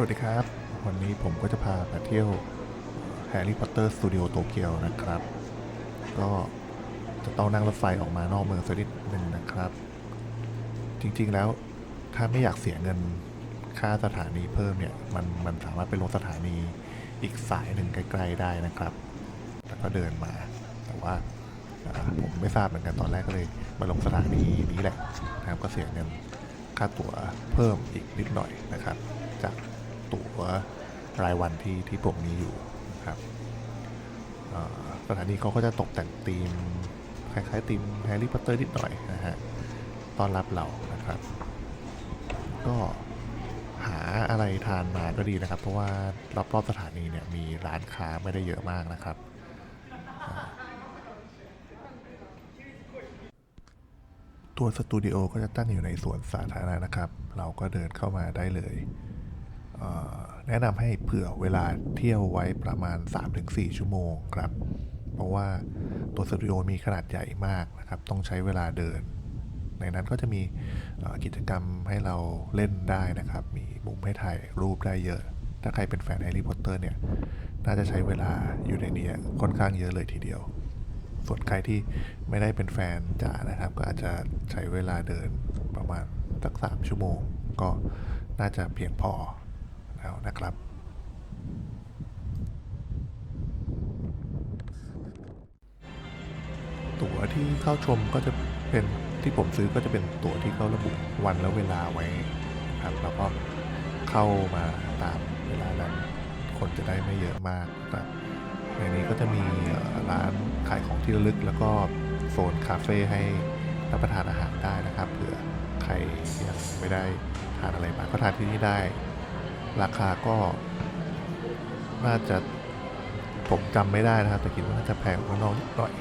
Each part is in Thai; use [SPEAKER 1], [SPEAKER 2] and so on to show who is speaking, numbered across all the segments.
[SPEAKER 1] สวัสดีครับ วันนี้ผมก็จะพาไปเที่ยวแฮร์รี่พอตเตอร์สตูดิโอโตเกียวนะครับ ก็จะต้องนั่งรถไฟออกมานอกเมืองสักนิดหนึ่งนะครับ จริงๆแล้วถ้าไม่อยากเสียเงินค่าสถานีเพิ่มเนี่ย มันมันสามารถไปลงสถานีอีกสายหนึ่งใกล้ๆได้นะครับ แล้วก็เดินมา แต่ว่าผมไม่ทราบเหมือนกันตอนแรกก็เลยมาลงสถานีนี้แหละนะครับก็เสียเงินค่าตั๋วเพิ่มอีกนิดหน่อยนะครับ จาก ตั๋วรายวันที่ที่ผมมีอยู่นะครับสถานีเขาก็จะตกแต่งธีมคล้ายๆธีมแฮร์รี่พอตเตอร์นิดหน่อยนะฮะต้อนรับเรานะครับ ก็หาอะไรทานมาก็ดีนะครับ เพราะว่ารอบๆสถานีเนี่ยมีร้านค้าไม่ได้เยอะมากนะครับตัวสตูดิโอก็จะตั้งอยู่ในสวนสาธารณะนะครับ เราก็เดินเข้ามาได้เลย แนะนำให้เผื่อเวลาเที่ยวไว้ประมาณ 3-4 ชั่วโมงครับ เพราะว่าตัวสตูดิโอมีขนาดใหญ่มากนะครับ ต้องใช้เวลาเดิน ในนั้นก็จะมีกิจกรรมให้เราเล่นได้นะครับ มีมุมให้ถ่ายรูปได้เยอะ ถ้าใครเป็นแฟนแฮร์รี่พอตเตอร์เนี่ย น่าจะใช้เวลาอยู่ในนี้ค่อนข้างเยอะเลยทีเดียว ส่วนใครที่ไม่ได้เป็นแฟนจ๋านะครับ ก็อาจจะใช้เวลาเดินประมาณสักสามชั่วโมง ก็น่าจะเพียงพอ แล้วนะครับ ตั๋วที่เข้าชมก็จะเป็นที่ผมซื้อก็จะเป็นตั๋วที่เขาระบุวันและเวลาไว้ครับแล้วก็เข้ามาตามเวลานั้นคนจะได้ไม่เยอะมากนะครับในนี้ก็จะมีร้านขายของที่ระลึก แล้วก็โซนคาเฟ่ให้รับประทานอาหารได้นะครับเผื่อใครยังไม่ได้ทานอะไรมาก็ทานที่นี่ได้ ราคาก็ น่าจะผมจำไม่ได้นะครับ แต่คิดว่าน่าจะแพงกว่าน้องนอกนิดหน่อย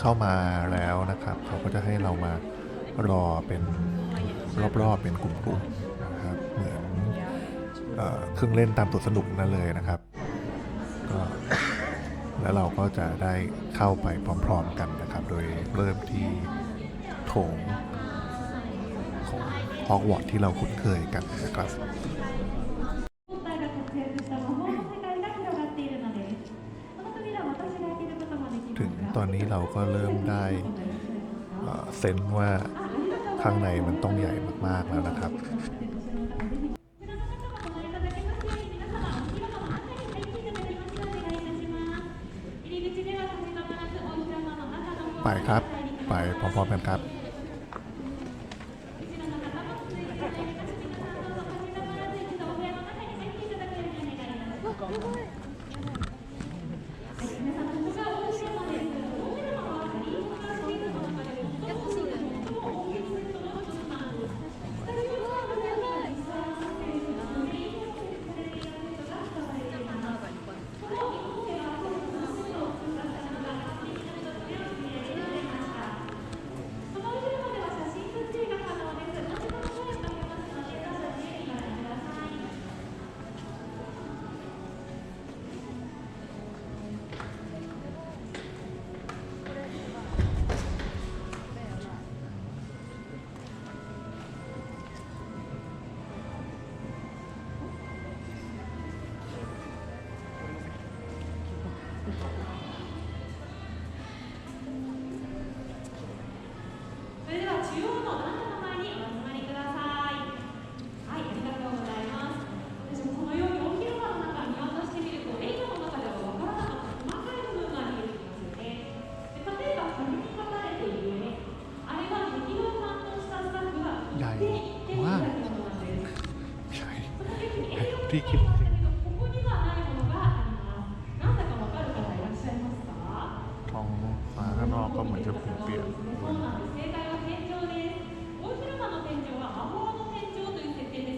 [SPEAKER 1] เข้ามาแล้วนะครับ เขาก็จะให้เรามารอเป็นรอบๆเป็นกลุ่มๆนะครับเหมือนเอ่อเครื่องเล่นตามตัวสนุกนั่นเลยนะครับก็แล้วเราก็จะได้เข้าไปพร้อมๆกันนะครับ โดยเริ่มที่โถงของฮอกวอตส์ที่เราคุ้นเคยกันนะครับ อนนี้เราก็เริ่มได้เซนว่าข้างในมันต้องใหญ่มากๆแล้วนะครับไปครับ ไปพร้อมๆกันครับ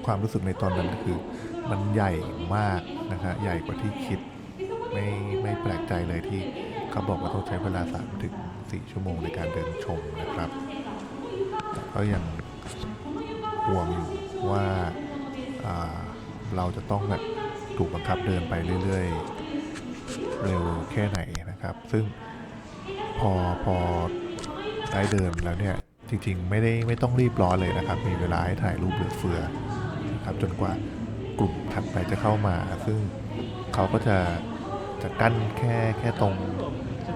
[SPEAKER 2] ค
[SPEAKER 1] วามรู้สึกในตอนนั้นก็คือ มันใหญ่มากนะฮะใหญ่กว่าที่คิด ไม่ไม่แปลกใจเลยที่เขาบอกว่าต้องใช้เวลา3ถึง4ชั่วโมงในการเดินชมนะครับแต่ก็ยังห่วงอยู่ว่าอ่าเราจะต้องแบบถูกบังคับเดินไปเรื่อยๆ เร็วแค่ไหนนะครับ ซึ่งพอพอได้เดินแล้วเนี่ยจริงๆ ไม่ได้ไม่ต้องรีบร้อนเลยนะครับ มีเวลาให้ถ่ายรูปเหลือเฟือ นะครับ จนกว่ากลุ่มถัดไปจะเข้ามา ซึ่งเขาก็จะจะกั้นแค่แค่ตรง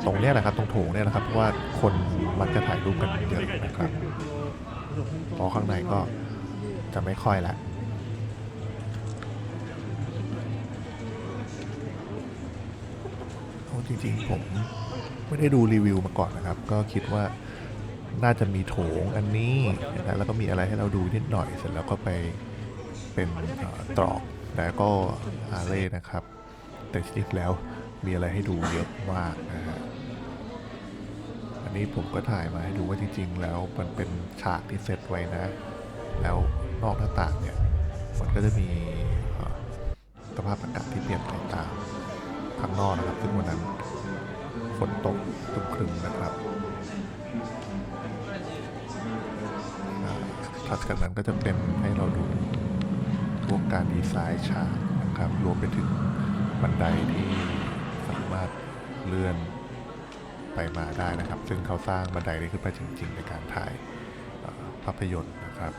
[SPEAKER 1] ตรงเนี้ยแหละครับตรงโถงเนี่ยแหละครับเพราะว่าคนมักจะถ่ายรูปกันเยอะนะครับพราะข้างในก็จะไม่ค่อยละเอาจริงๆผมไม่ได้ดูรีวิวมาก่อนนะครับ ก็คิดว่าน่าจะมีโถงอันนี้นะแล้วก็มีอะไรให้เราดูนิดหน่อยเสร็จแล้วก็ไป เป็นตรอกแล้วก็อาเล่นะครับ แต่จริงแล้วมีอะไรให้ดูเยอะมากนะฮะอันนี้ผมก็ถ่ายมาให้ดูว่าจริงๆแล้วมันเป็นฉากที่เซตไว้นะ แล้วนอกหน้าต่างเนี่ยมันก็จะมีสภาพอากาศที่เปลี่ยนไปตามข้างนอกนะครับซึ่งวันนั้นฝนตกตุ้มครึมๆนะครับถัดจากนั้นก็จะเป็นให้เราดู วกการดีไซน์ฉากนะครับ รวมไปถึงบันไดที่สามารถเลื่อนไปมาได้นะครับ ซึ่งเขาสร้างบันไดนี้ขึ้นมาจริง ๆ ในการถ่ายภาพยนตร์นะครับ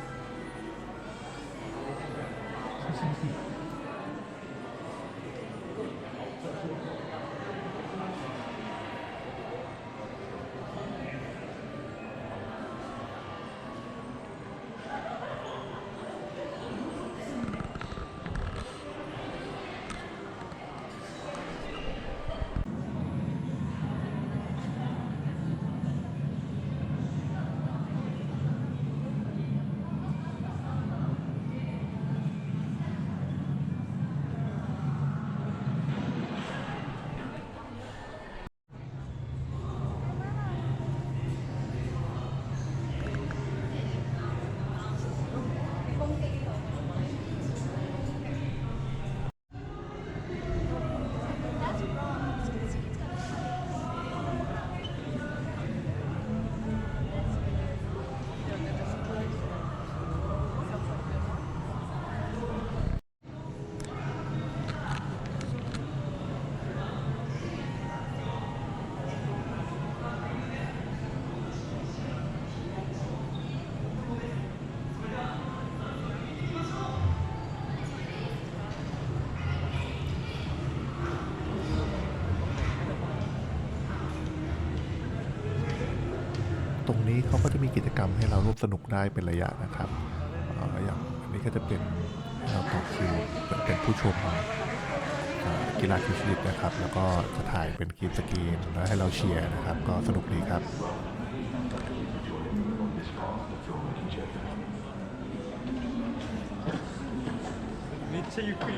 [SPEAKER 1] นี้เขาก็จะมีกิจกรรมให้เราร่วมสนุกได้เป็นระยะนะครับเอ่ออย่างอันนี้ก็จะเป็นให้เราต่อคิวเหมือนเป็นผู้ชมเอ่อกีฬาคิวชีวิตนะครับ แล้วก็จะถ่ายเป็นกรีนสกรีนแล้วให้เราเชียร์นะครับ ก็สนุกดีครับ
[SPEAKER 2] めっちゃゆっくり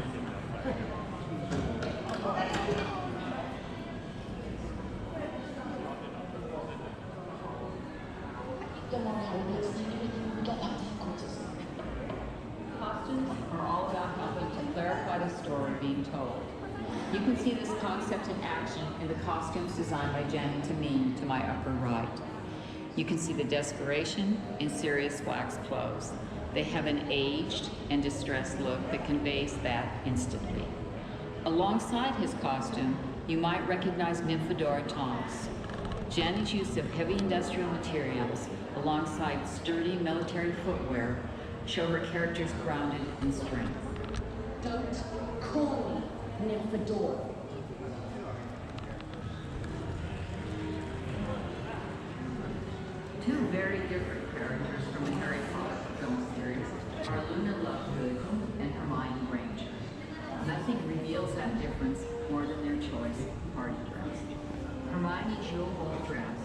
[SPEAKER 3] You can see this concept in action in the costumes designed by Jenny Tamine to my upper right. You can see the desperation in Sirius Black's clothes. They have an aged and distressed look that conveys that instantly. Alongside his costume, you might recognize Nymphadora Tonks. Jenny's use of heavy industrial materials alongside sturdy military footwear show her character's grounded in strength.
[SPEAKER 4] Don't me Nymphadora.
[SPEAKER 3] Two very different characters from the Harry Potter film series are Luna Lovegood and Hermione Granger. Nothing reveals that difference more than their choice of party dress. Hermione's jewel gold dress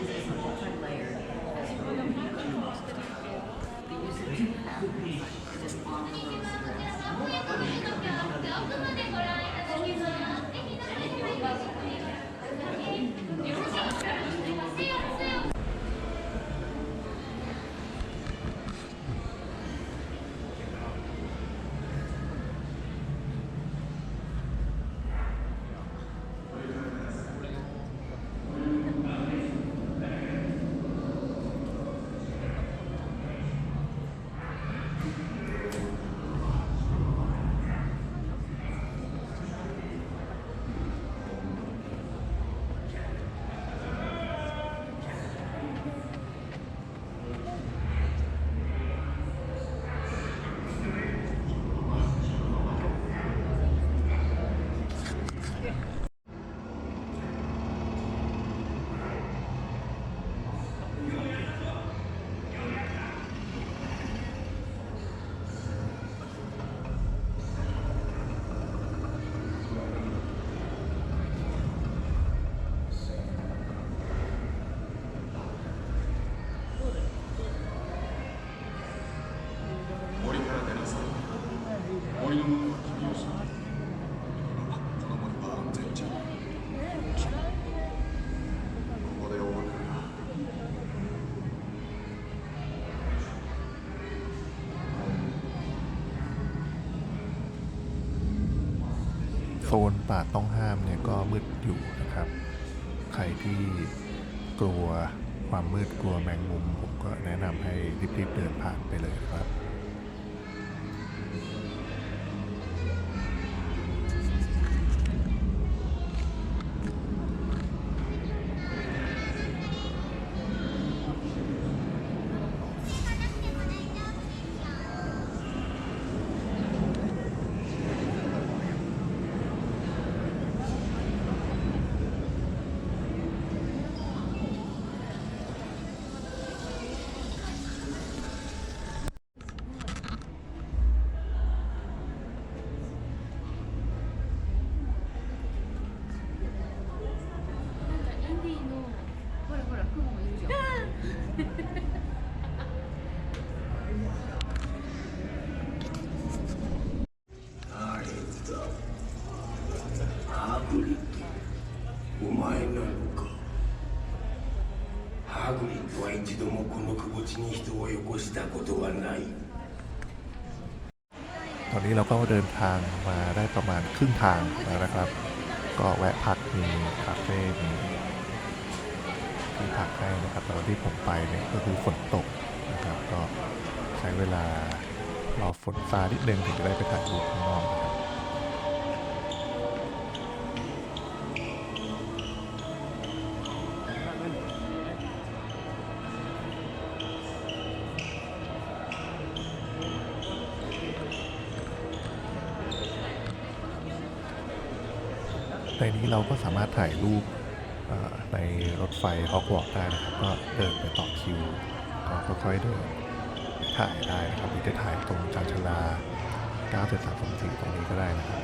[SPEAKER 3] is as multi-layered as her
[SPEAKER 5] 奥までご覧いただ
[SPEAKER 1] きます。 นป่าต้องห้ามเนี่ยก็มืดอยู่นะครับ ใครที่กลัวความมืดกลัวแมงมุม ผมก็แนะนำให้รีบๆเดินผ่านไปเลยครับ
[SPEAKER 6] も
[SPEAKER 7] この窪地に人をよこしたことはない
[SPEAKER 1] ตอนนี้เราก็เดินทางมาได้ประมาณครึ่งทางแล้วนะครับ ก็แวะพักมีคาเฟ่มีที่พักให้นะครับแต่ว่าที่ผมไปเนี่ยก็คือฝนตกนะครับ ก็ใช้เวลารอฝนซานิดนึงถึงจะได้ไปถ่ายรูปข้างนอกนะครับ ในนี้เราก็สามารถถ่ายรูปในรถไฟฮอกวอตส์ได้นะครับ ก็เดินไปต่อคิว ก็ค่อยๆเดินถ่ายได้นะครับหรือจะถ่ายตรงจานชลา9.34ตรงนี้ก็ได้นะครับ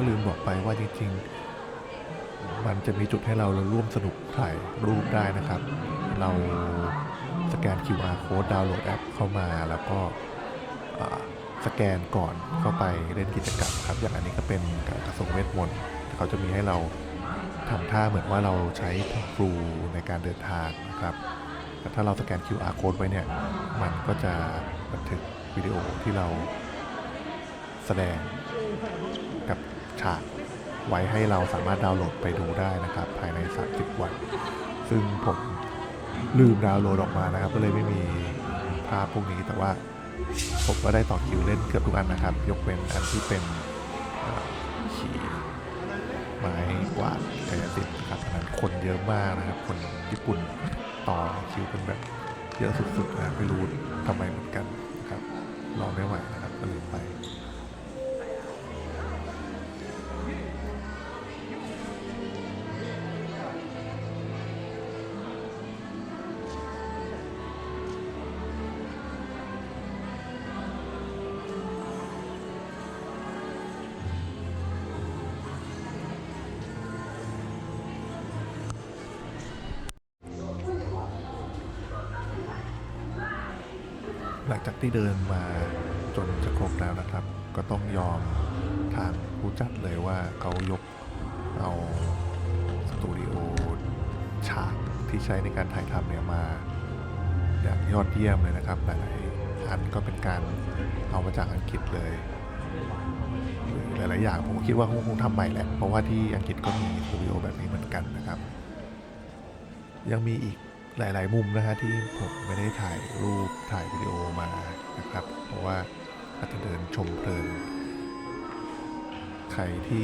[SPEAKER 1] ก็ลืมบอกไปว่าจริงๆ มันจะมีจุดให้เราร่วมสนุกถ่ายรูปได้นะครับ เราสแกน QR code ดาวน์โหลดแอปเข้ามาแล้วก็สแกนก่อนเข้าไปเล่นกิจกรรมครับ อย่างอันนี้ก็เป็นกระทรงเวทมนต์เขาจะมีให้เราทำท่าเหมือนว่าเราใช้ฟลูในการเดินทางนะครับถ้าเราสแกน QR code ไว้เนี่ย มันก็จะบันทึกวิดีโอที่เราแสดง ฉากไว้ให้เราสามารถดาวน์โหลดไปดูได้นะครับ ภายใน 30 วัน ซึ่งผมลืมดาวน์โหลดออกมานะครับ ก็เลยไม่มีภาพพวกนี้แต่ว่าผมก็ได้ต่อคิวเล่นเกือบทุกอันนะครับ ยกเว้นอันที่เป็นขี่ไม้กวาดกายสิทธิ์นะครับอันนั้นคนเยอะมากนะครับ คนญี่ปุ่นต่อคิวกันแบบเยอะสุดๆนะไม่รู้ทำไมเหมือนกันนะครับรอไม่ไหวนะครับก็เลยไป งจากที่เดินมาจนจะครบแล้วนะครับ ก็ต้องยอมทางผู้จัดเลยว่าเขายกเอาสตูดิโอฉากที่ใช้ในการถ่ายทำเนี่ยมา อย่างยอดเยี่ยมเลยนะครับหลายอันก็เป็นการเอามาจากอังกฤษเลยหรือหลาย ๆ อย่างผมคิดว่าคงคงทำใหม่แหละ เพราะว่าที่อังกฤษก็มีสตูดิโอแบบนี้เหมือนกันนะครับ ยังมีอีก หลาย ๆ มุมนะฮะที่ผมไม่ได้ถ่ายรูปถ่ายวิดีโอมานะครับ เพราะว่าอาจจะเดินชมเพลิน ใครที่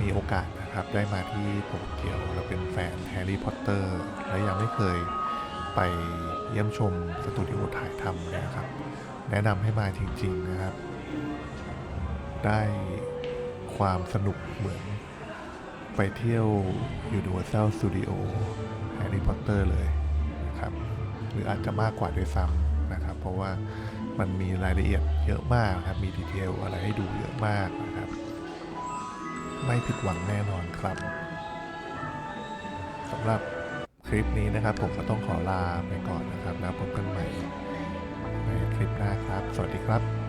[SPEAKER 1] มีโอกาสนะครับได้มาที่โตเกียวแล้วเป็นแฟนแฮร์รี่พอตเตอร์และยังไม่เคยไปเยี่ยมชมสตูดิโอถ่ายทำเนะครับ แนะนำให้มาจริง ๆ นะครับ ได้ความสนุกเหมือนไปเที่ยว Universal Studio Harry Potter เลย นะครับ หรืออาจจะมากกว่าด้วยซ้ำนะครับ เพราะว่ามันมีรายละเอียดเยอะมากครับ มีดีเทลอะไรให้ดูเยอะมากนะครับ ไม่ผิดหวังแน่นอนครับสำหรับคลิปนี้นะครับ ผมก็ต้องขอลาไปก่อนนะครับ แล้วพบกันใหม่ในคลิปหน้าครับ สวัสดีครับ